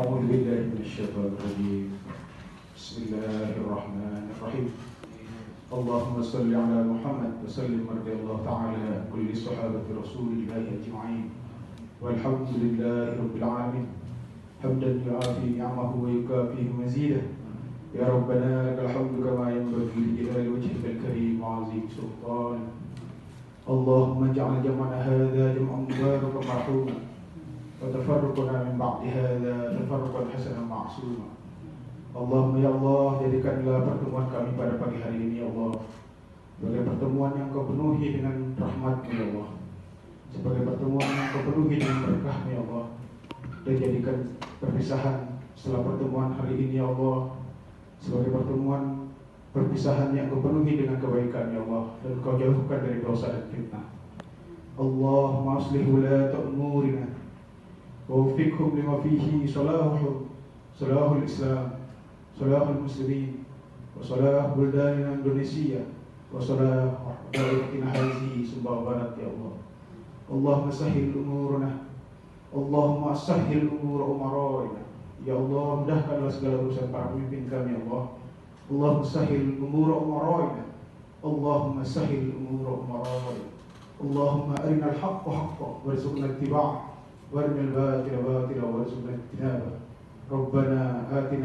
أعوذ بالله من الشيطان الرجيم. بسم الله الرحمن الرحيم. اللهم صل على محمد وسلم رضي الله تعالى عن كل صحابة رسول الله أجمعين. والحمد لله رب العالمين. حمدا يعافي نعمه ويكافئ مزيده. يا ربنا لك الحمد كما ينبغي لجلال وجهك الكريم وعظيم سلطانك اللهم اجعل جمعنا هذا جمعا مباركا مرحوما. وتفرقنا من بعد هذا تفرقا حسنا معصوما Allahumma ya Allah jadikanlah pertemuan kami pada pagi hari ini ya Allah sebagai pertemuan yang kau penuhi dengan rahmat ya Allah sebagai pertemuan yang kau penuhi dengan berkah ya Allah dan jadikan perpisahan setelah pertemuan hari ini ya Allah sebagai pertemuan perpisahan yang kau penuhi dengan kebaikan ya Allah dan kau jauhkan dari dosa dan fitnah Allahumma aslih wulata umurina ووفقهم لما فيه صلاح صلاح الإسلام صلاح المسلمين وصلاح بلدان إندونيسيا وصلاح بلدنا هذه سبحان بلد يا الله. اللهم سهل أمورنا اللهم سهل أمور أمرائنا. يا الله مدهكنا segala urusan para pemimpin kami ya Allah. اللهم سهل أمور أمرائنا. اللهم سهل أمور أمرائنا. اللهم أرنا الحق حقا وارزقنا اتباعه. وارنا الباطل باطلا وارزقنا اجتنابه ربنا آتنا في